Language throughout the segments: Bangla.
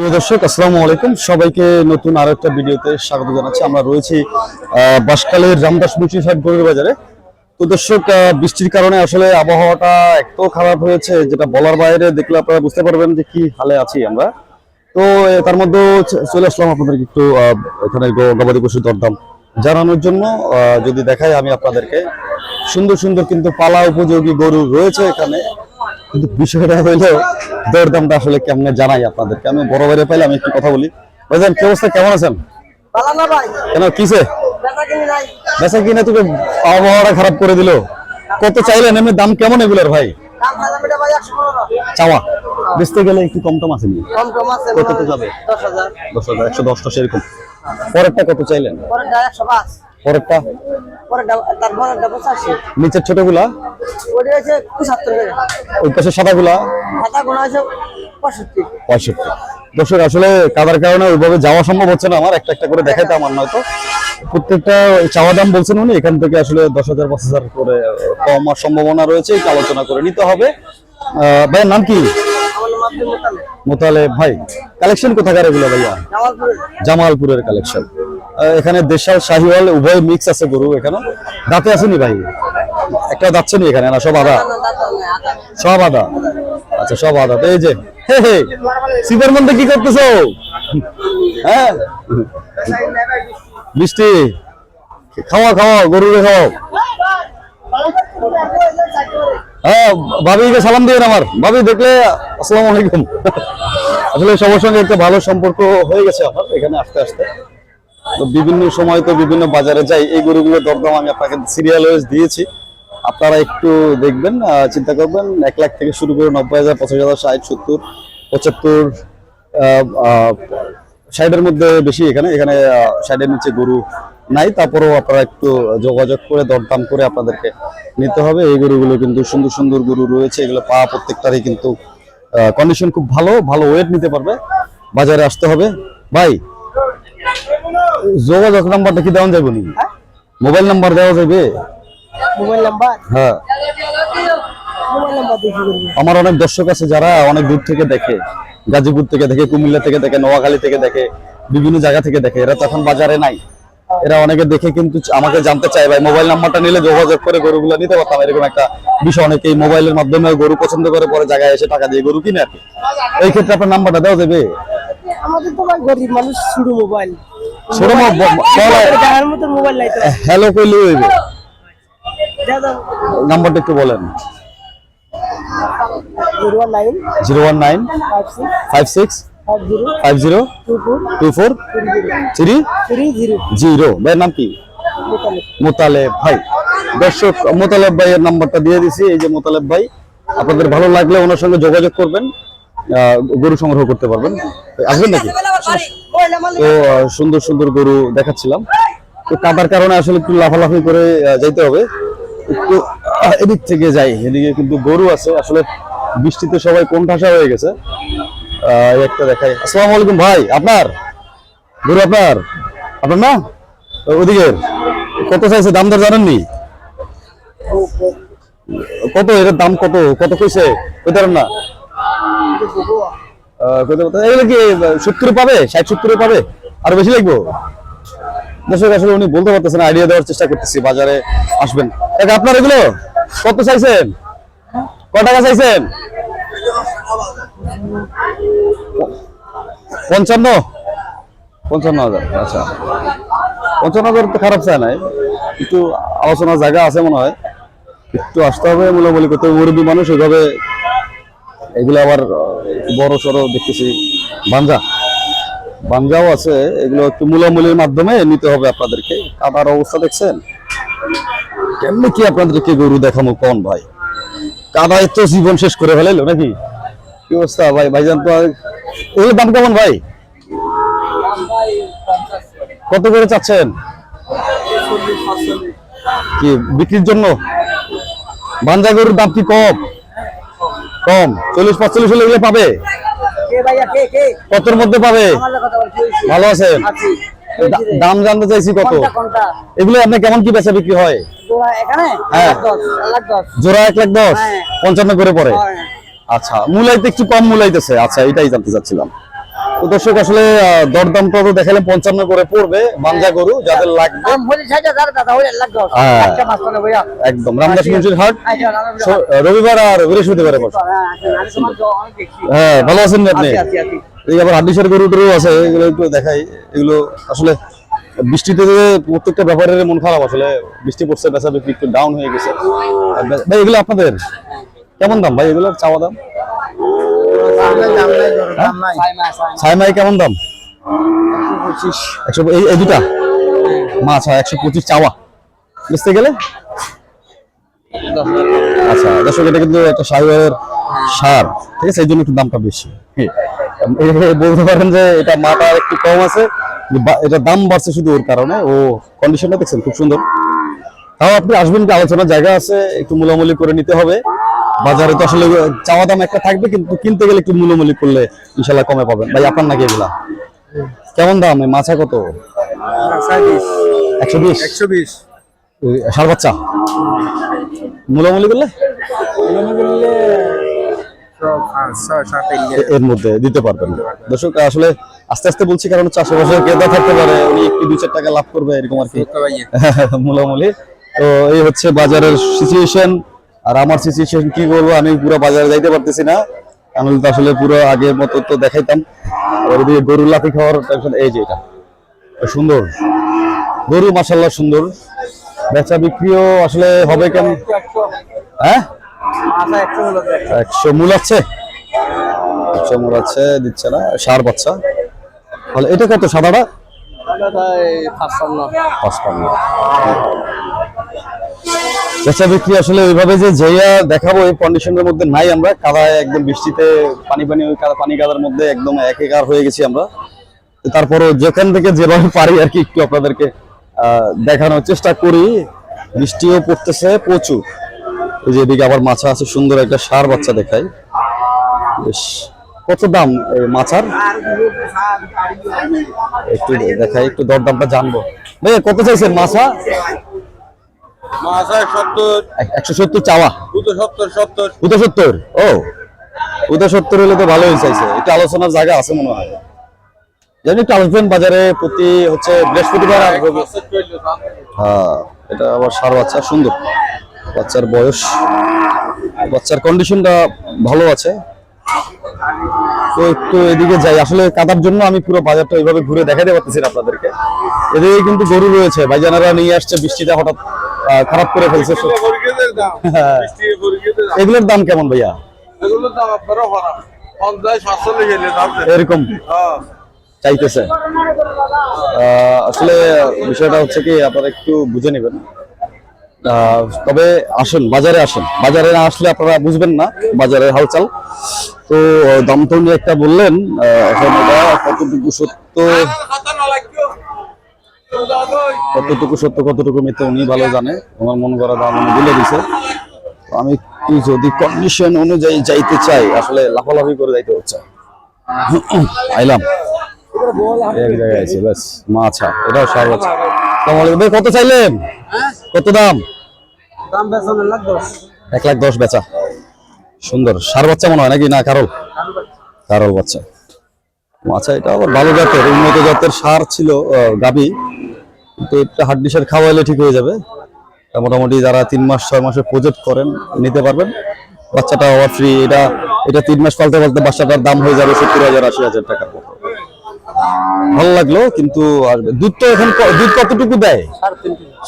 প্রিয় দর্শক, আসসালামু আলাইকুম। সবাইকে নতুন আরও একটা ভিডিওতে স্বাগত জানাচ্ছি। আমরা রয়েছি বাঁশখালীর রামদাস মুন্সি সাহেব গরুর বাজারে। তো দর্শক বৃষ্টির কারণে আসলে আবহাওয়াটা এত খারাপ হয়েছে, যেটা বলার বাইরে দেখলে আপনারা বুঝতে পারবেন যে কি হালে আছি আমরা। তো তার মধ্যে চলে আসলাম আপনাদেরকে একটু এখানে গবাদি পশুর দরদাম জানানোর জন্য। যদি দেখাই আমি আপনাদেরকে। সুন্দর সুন্দর কিন্তু পালা উপযোগী গরু রয়েছে এখানে। কিন্তু বিষয়টা হইল দরদামটা আসলে কেমনে জানাই আপনাদেরকে? আমি বড় বাইরে পাইলে আমি একটু কথা বলি। ভাইজান কি অবস্থা? কেমন আছেন? কেন কিসে বেচা কিনি তোকে আবহাওয়াটা খারাপ করে দিল। কত চাইলেন? এমনি দাম কেমন এগুলোর ভাই? চাওয়া। বেচতে গেলে একটু কম টম আছে কত যাবে? দশ হাজার। একশো দশটা সেরকম পরেরটা কত চাইলেন? পরে একশো পাঁচ। পরেরটা? নিচের ছোটগুলা? ওটা ওই পাশে সাদাগুলা? পঁয়ষট্টি। পঁয়ষট্টি। দর্শক আসলে কাদার কারণে ওইভাবে যাওয়া সম্ভব হচ্ছে না আমার। একটা একটা করে দেখাইতে আমার নয়তো। প্রত্যেকটা চাওয়া দাম বলছেন উনি এখান থেকে আসলে দশ হাজার পাঁচ হাজার করে কমার সম্ভাবনা রয়েছে একটু আলোচনা করে নিতে হবে। ভাইয়ের নাম কি? মোতালে ভাই কালেকশন কোথাকার এগুলো ভাইয়া? জামালপুরের। কালেকশন এখানে দেশাল শাহিওয়াল, উভয় মিক্স আছে গরু এখানে। দাঁতে আসেনি ভাই? একটা যাচ্ছে নি এখানে না, সব আদা। সব আদা? আচ্ছা সব আদা। এই যে, হে মধ্যে কি করতেছো? হ্যাঁ? মিষ্টি খাওয়া খাওয়া গরুরে খাওয়াও। হ্যাঁ ভাবিকে সালাম দিয়ে আমার। ভাবি, দেখলে, আসসালামু আলাইকুম। আসলে সবার সঙ্গে একটা ভালো সম্পর্ক হয়ে গেছে আমার, এখানে আসতে আসতে। তো বিভিন্ন সময় তো বিভিন্ন বাজারে যাই, এই গরুগুলো দরদাম আমি আপনাকে সিরিয়াল ওয়েজ দিয়েছি। আপনারা একটু দেখবেন চিন্তা করবেন, এক লাখ থেকে শুরু করে নব্বই হাজার, পঁচাশি হাজার, ষাট, সত্তর, পঁচাত্তর ষাটের মধ্যে বেশি এখানে। এখানে ষাটের নিচে গরু নাই, তারপরেও আপনারা একটু যোগাযোগ করে, দরদাম করে আপনাদেরকে নিতে হবে। এই গরুগুলো কিন্তু সুন্দর সুন্দর গরু রয়েছে, এগুলো পা প্রত্যেকটারই কিন্তু কন্ডিশন খুব ভালো ভালো ওয়েট নিতে পারবে। বাজারে আসতে হবে। ভাই যোগাযোগ নাম্বারটা কি দেওয়া যাবে মোবাইল নাম্বার দেওয়া যাবে? Mobile number? হ্যাঁ। আমার অনেক দর্শক আছে যারা অনেক দূর থেকে দেখে গাজীপুর থেকে দেখে কুমিল্লা থেকে দেখে নোয়াখালী থেকে দেখে বিভিন্ন জায়গা থেকে দেখে। এরা তো এখন বাজারে নাই। এরা অনেকে দেখে কিন্তু আমাকে জানতে চায় ভাই মোবাইল নাম্বারটা নিলে যোগাযোগ করে গরুগুলো নিতে পারতাম। এরকম একটা বিষয়। অনেকেই মোবাইলের মাধ্যমে গরু পছন্দ করে পরে জায়গায় এসে টাকা দিয়ে গরু কিনে আর এই ক্ষেত্রে আপনার নাম্বারটা দেওয়া যাবে? আমাদের তো ভাই গরিব মানুষ শুরু মোবাইল। ছোট হ্যালো কইলে হইবে। নাম্বারটা একটু বলেন। Zero one nine five six five zero two four three zero ভাইয়ের নাম কি? মোতালেব ভাই। দর্শক মোতালেব ভাইয়ের নাম্বারটা দিয়ে দিছি। এই যে মোতালেব ভাই আপনাদের ভালো লাগলে ওনার সঙ্গে যোগাযোগ করবেন। গরু সংগ্রহ করতে পারবেন। আসবেন নাকি? তো সুন্দর সুন্দর গরু দেখাচ্ছিলাম। তো কাদার কারণে আসলে একটু লাফালাফি করে যাইতে হবে। একটু এদিক থেকে যাই, এদিকে কিন্তু গরু আছে। আসলে বৃষ্টিতে সবাই কোন ঠাসা হয়ে গেছে। একটা দেখাই। আসসালামু আলাইকুম ভাই, আপনার? গরু আপনার? আপনার না? ওদিকের? কত চাইছে? দাম দর জানেননি? কত? এটার দাম কত? কত কইছে? পারেন না? পঞ্চান্ন? পঞ্চান্ন হাজার আচ্ছা। পঞ্চান্ন হাজার তো খারাপ চায় নাই। একটু আলোচনার জায়গা আছে মনে হয়। একটু আসতে হবে, মূলামূলি করতে হবে। মুরব্বী মানুষ ওইভাবে এগুলো আবার বড় সড়ো দেখতেছি। বাঞ্জা। বাঞ্জাও আছে, এগুলো একটু মূলামূলির মাধ্যমে নিতে হবে আপনাদেরকে। কাদার অবস্থা দেখছেন? কেমনি কি আপনাদেরকে গরু দেখাবো কোন ভাই? কাদায় তো জীবন শেষ করে ফেলাইলো নাকি? কি অবস্থা ভাই? ভাইজান তো এগুলোর দাম কেমন ভাই? কত করে চাচ্ছেন? কি বিক্রির জন্য? বাঞ্জা গরুর দাম কি কম? কম। চল্লিশ পাঁচচল্লিশ হলে এগুলো পাবে? কতর মধ্যে পাবে? ভালো আছে। দাম জানতে চাইছি কত? এগুলো আপনার কেমন কি বেচা বিক্রি হয়? হ্যাঁ। জোড়া এক লাখ দশ? হ্যাঁ। পঞ্চান্ন করে হ্যাঁ। আচ্ছা মূলাইতে একটু কম মূলাইতেছে। আচ্ছা এটাই জানতে চাচ্ছিলাম। তো দর্শক আসলে আহ, দরদামটা তো দেখালে পঞ্চান্ন করে পড়বে বাঞ্জা গরু যাদের লাগবে। হ্যাঁ। আচ্ছা একদম রামদাস মুন্সির হাট। আচ্ছা রবিবার আর বৃহস্পতিবারে বসে হ্যাঁ, হ্যাঁ ভালো আছেন আপনি। এই আবার হাডিসের গরু টরু আছে এগুলো একটু দেখাই। এগুলো আসলে বৃষ্টিতে প্রত্যেকটা ব্যাপারের মন খারাপ আসলে বৃষ্টি পড়ছে বেচা বিক্রি একটু ডাউন হয়ে গেছে। এগুলো আপনাদের? কেমন দাম ভাই এগুলোর চাওয়া দাম? সাই মাস, সাই ছাই মাই কেমন দাম? একশো এই এই দুটা? মাছ হয় একশো পঁচিশ চাওয়া। বুঝতে গেলে? আচ্ছা দর্শক এটা কিন্তু একটা সাইওয়ারের সার ঠিক আছে? এই জন্য একটু দামটা বেশি। হ্যাঁ। বলতে পারেন যে এটা মাটা একটু কম আছে এটা দাম বাড়ছে শুধু ওর কারণে। ও কন্ডিশনটা দেখছেন খুব সুন্দর। তাও আপনি আসবেন কি আলোচনার জায়গা আছে একটু মূলামূলি করে নিতে হবে। বাজারে তো আসলে চাওয়া দাম একটা থাকবে কিন্তু কিনতে গেলে একটু মূলামূলি করলে ইনশাল্লাহ কমে পাবেন। ভাই আপনার নাকি এগুলা? কেমন দাম? মাছা কত? একশো বিশ। একশো বিশ? সার বাচ্চা? মূলামূলি করলে? এর মধ্যে দিতে পারবেন। দর্শক আসলে আস্তে আস্তে বলছি কারণ আশেপাশে ক্রেতা থাকতে পারে উনি একটু দু চার টাকা লাভ করবে এরকম আর কি। মূলামূলি তো এই হচ্ছে বাজারের সিচুয়েশন আর আমার সিচুয়েশন কি বলব আমি পুরো বাজারে যাইতে পারতেছি না। আমি তো আসলে পুরো আগের মতো তো দেখাইতাম। আর ওদিকে গরুর লাফি খাওয়ার টেনশন এই যে এটা। সুন্দর। গরু মাসাল্লাহ সুন্দর। বেচা বিক্রিও আসলে হবে কেমন? হ্যাঁ? একশো মূল আছে। একশো মূল আছে দিচ্ছে না সার বাচ্চা। তাহলে এটা কত সাদাটা? পাঁচপান্ন। বেচা বিক্রি আসলে ওইভাবে যে যেইয়া দেখাবো, এই কন্ডিশনের মধ্যে নাই আমরা। কাদায় একদম বৃষ্টিতে পানি পানি ওই কাদা পানি কাদার মধ্যে একদম একেকার হয়ে গেছি আমরা। তারপরও যেখান থেকে যেভাবে পারি আর কি একটু আপনাদেরকে দেখানোর চেষ্টা করি। বৃষ্টিও পড়তেছে প্রচুর। এই যে এদিকে আবার মাছা আছে, সুন্দর একটা সার বাচ্চা দেখাই। বেশ, কত দাম মাছার? একটু দেখাই, একটু দরদামটা জানব। ভাই কত চাইছেন মাছা? মাছ সত্তর একশো সত্তর চাওয়া। দুটো সত্তর সত্তর। উদয় সত্তর? ও সত্তর হলে তো ভালোই চাইছে। একটু আলোচনার জায়গা আছে মনে হয়। জানি বাজারে প্রতি হচ্ছে বৃহস্পতিবার আর হ্যাঁ এটা আবার সার বাচ্চা সুন্দর। বাচ্চার বয়স বাচ্চার কন্ডিশনটা ভালো আছে। তো একটু এদিকে যাই। আসলে কাদার জন্য আমি পুরো বাজারটা ওইভাবে ঘুরে দেখাতে পারতেছি আপনাদেরকে। এদিকে কিন্তু গরু রয়েছে। ভাইজানারা নিয়ে আসছে বৃষ্টিটা হঠাৎ। খারাপ করে ফেলছে। এগুলোর দাম কেমন ভাইয়া? এগুলোর দাম আপনারও। এরকম? হ্যাঁ। চাইতেছে। আসলে বিষয়টা হচ্ছে কি আপনারা একটু বুঝে নেবেন। তবে আসেন বাজারে আসেন। বাজারে না আসলে আপনারা বুঝবেন না বাজারের হালচাল। তো দাম তো একটা বললেন এখন এটা কতটুকু সত্য? কতটুকু সত্য কতটুকু মিথ্যা উনি ভালো জানে। ওনার মন করা দাম উনি বলে দিছে আমি একটু যদি কন্ডিশন অনুযায়ী যাইতে চাই আসলে লাফালাফি করে যাইতে হচ্ছে। আইলাম। এক জায়গায় আছি ব্যাস মাছা এটাও সার আছে। ভাই কত চাইলেন? কত দাম? দাম এক লাখ দশ। এক লাখ দশ বেচা। সুন্দর সার বাচ্চা মনে হয় নাকি? না কারল কারল বাচ্চা। আচ্ছা এটা আবার ভালো জাতের উন্নত জাতের সার ছিল গাভী। কিন্তু এটা হাড্ডিসার খাওয়াইলে ঠিক হয়ে যাবে। মোটামুটি যারা তিন মাস ছয় মাসে প্রজেক্ট করেন নিতে পারবেন। বাচ্চাটা আবার ফ্রি এটা এটা তিন মাস পালতে পালতে বাচ্চাটার দাম হয়ে যাবে সত্তর হাজার আশি হাজার টাকার মতো। ভালো লাগল কিন্তু আর দুধ তো এখন দুধ কতটুকু দেয়?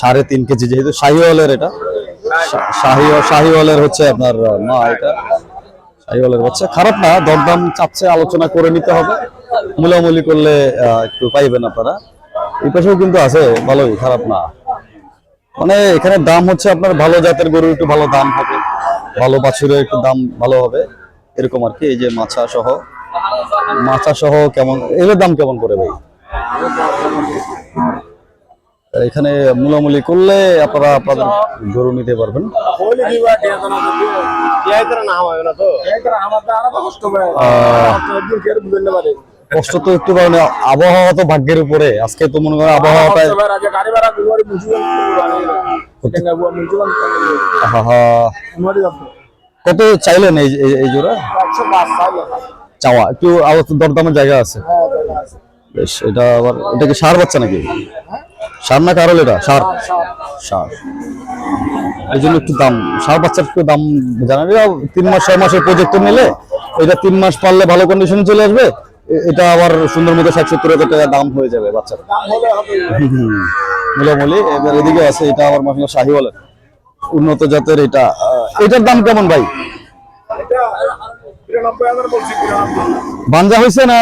সাড়ে তিন কেজি। যেহেতু শাহিওয়ালের এটা। শাহিওয়ালের হচ্ছে আপনার মা এটা। শাহিওয়ালের বাচ্চা। খারাপ না দরদাম চাচ্ছে আলোচনা করে নিতে হবে। মূলামূলি করলে একটু পাইবেন আপনারা। এই পাশেও কিন্তু আছে ভালোই খারাপ না। মানে এখানে দাম হচ্ছে আপনার ভালো জাতের গরুর একটু ভালো দাম হবে ভালো বাছুরের একটু দাম ভালো হবে এরকম আর কি এই যে মাছা সহ। মাছা সহ কেমন এগুলোর দাম কেমন করে ভাই? এখানে মূলামূলি করলে আপনারা আপনাদের গরু নিতে পারবেন। না তো। হয় কষ্ট তো একটু কারণ আবহাওয়া তো ভাগ্যের উপরে। আজকে তো মনে করেন আবহাওয়াটা কত চাইলেন এই জোড়া? চাওয়া। একটু দরদামের জায়গা আছে। হ্যাঁ বেশ এটা আবার এটা কি সার বাচ্চা নাকি? সার না কারল এটা? সার? সার। এই জন্য একটু দাম সার বাচ্চার একটু দাম জানা নেই তিন মাস ছয় মাসের প্রজেক্ট নিলে এটা তিন মাস পারলে ভালো কন্ডিশনে চলে আসবে? এটা আবার সুন্দর মতো ষাট সত্তর হাজার টাকা দাম হয়ে যাবে বাচ্চার। মূলামূলি এবার এদিকে আছে এটা আবার মাসাল্লাহ শাহি বলেন উন্নত জাতের এটা। এটার দাম কেমন ভাই? বাঞ্জা হয়েছে না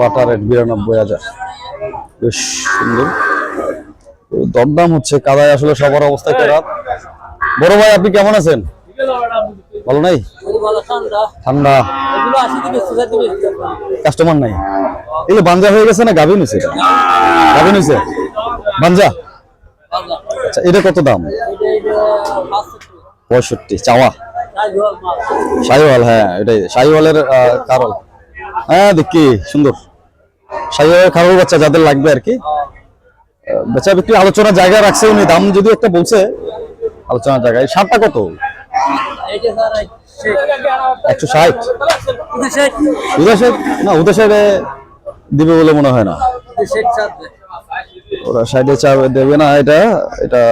বাটা রেট বিরানব্বই হাজার। বেশ সুন্দর। দরদাম হচ্ছে কাদায় আসলে সবার অবস্থা খারাপ। বড় ভাই আপনি কেমন আছেন? ভালো নাই? ঠান্ডা। কাস্টমার নাই। এগুলো বাঞ্জা হয়ে গেছে না গাভিন হয়েছে গাভিন হয়েছে বাঞ্জা? আচ্ছা এটা কত দাম? পঁয়ষট্টি চাওয়া। শাহিওয়াল হ্যাঁ এটাই। শাহিওয়ালের কারল। হ্যাঁ দেখি সুন্দর। শাহিওয়ালের কারল বাচ্চা যাদের লাগবে আর কি। আহ, বেচা বিক্রি আলোচনার জায়গা রাখছে উনি। দাম যদি একটা বলছে আলোচনার জায়গায়। সারটা কত? একশো ষাট? উদয় না উদয় সাইডে দিবে বলে মনে হয় না। ওরা সাইডে চা দেবে না, এটা এটা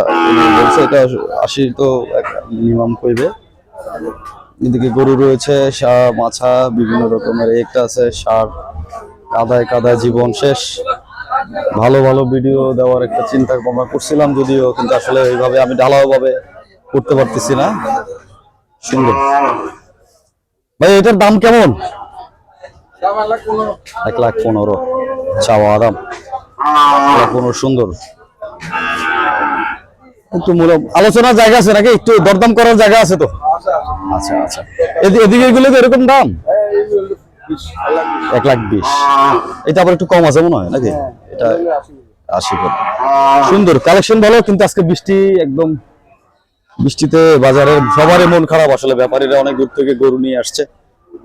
বলছে, এটা আশি তো মিনিমাম করবে এদিকে গরু রয়েছে, সা- মাছা, বিভিন্ন রকমের একটা আছে, সার, কাদায় কাদায় জীবন শেষ। ভালো ভালো ভিডিও দেওয়ার একটা চিন্তা ভাবনা করছিলাম যদিও, কিন্তু আসলে এইভাবে আমি ঢালাও ভাবে করতে পারতেছি না। সুন্দর ভাই এটার দাম কেমন? এক লাখ পনেরো। চাওয়া দাম। পনেরো সুন্দর। একটু আলোচনার জায়গা আছে নাকি? একটু দরদাম করার জায়গা আছে তো? আচ্ছা আচ্ছা। এদি- এদিকে এগুলো তো এরকম দাম? এক লাখ বিশ। এটা আবার একটু কম আছে মনে হয় নাকি? এটা আশি সুন্দর। কালেকশন ভালো কিন্তু আজকে বৃষ্টি একদম বৃষ্টিতে বাজারে সবারই মন খারাপ আসলে, ব্যাপারীরা অনেক দূর থেকে গরু নিয়ে আসছে।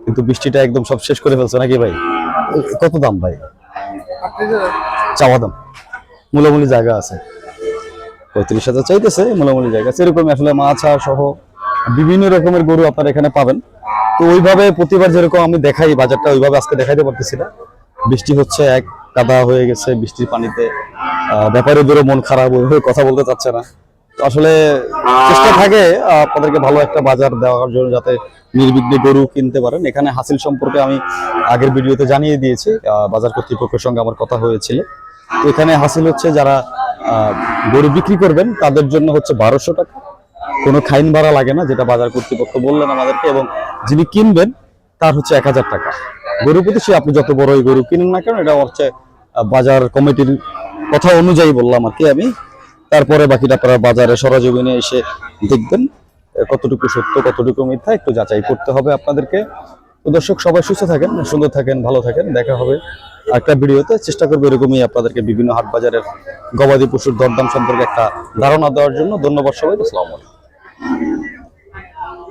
কিন্তু বৃষ্টিটা একদম সব শেষ করে ফেলছে নাকি ভাই? কত দাম ভাই? চাওয়া দাম। মূলামূলি জায়গা আছে। পঁয়ত্রিশ হাজার চাইতেছে, মূলামূলি জায়গা আছে। এরকম আসলে মাছা সহ বিভিন্ন রকমের গরু আপনারা এখানে পাবেন। তো ওইভাবে প্রতিবার যেরকম আমি দেখাই, বাজারটা ওইভাবে আজকে দেখাইতে পারতেছি না। বৃষ্টি হচ্ছে এক কাদা হয়ে গেছে বৃষ্টির পানিতে। ব্যাপারীদেরও মন খারাপ, ওইভাবে কথা বলতে চাচ্ছে না। আসলে চেষ্টা থাকে আপনাদেরকে ভালো একটা বাজার দেওয়ার জন্য যাতে নির্বিঘ্নে গরু কিনতে পারেন। এখানে হাসিল সম্পর্কে আমি আগের ভিডিওতে জানিয়ে দিয়েছি বাজার কর্তৃপক্ষের সঙ্গে আমার কথা হয়েছিল। এখানে হাসিল হচ্ছে যারা গরু বিক্রি করবেন তাদের জন্য হচ্ছে বারোশো টাকা। কোনো খাইন ভাড়া লাগে না যেটা বাজার কর্তৃপক্ষ বললেন আমাদেরকে এবং যিনি কিনবেন তার হচ্ছে এক হাজার টাকা। গরু প্রতি সে আপনি যত বড় গরু কিনেন না কেন এটা হচ্ছে বাজার কমিটির কথা অনুযায়ী বললাম আর কি আমি। তারপরে বাকিটা আপনারা বাজারে সরজমিনে এসে দেখবেন কতটুকু সত্য, কতটুকু মিথ্যা, একটু যাচাই করতে হবে আপনাদেরকে। তো দর্শক, সবাই সুস্থ থাকেন, সুন্দর থাকেন, ভালো থাকেন, দেখা হবে একটা ভিডিওতে। চেষ্টা করব এরকমই আপনাদেরকে বিভিন্ন হাট বাজারের গবাদি পশুর দরদাম সম্পর্কে একটা ধারণা দেওয়ার জন্য। ধন্যবাদ সবাই আসসালামু আলাইকুম।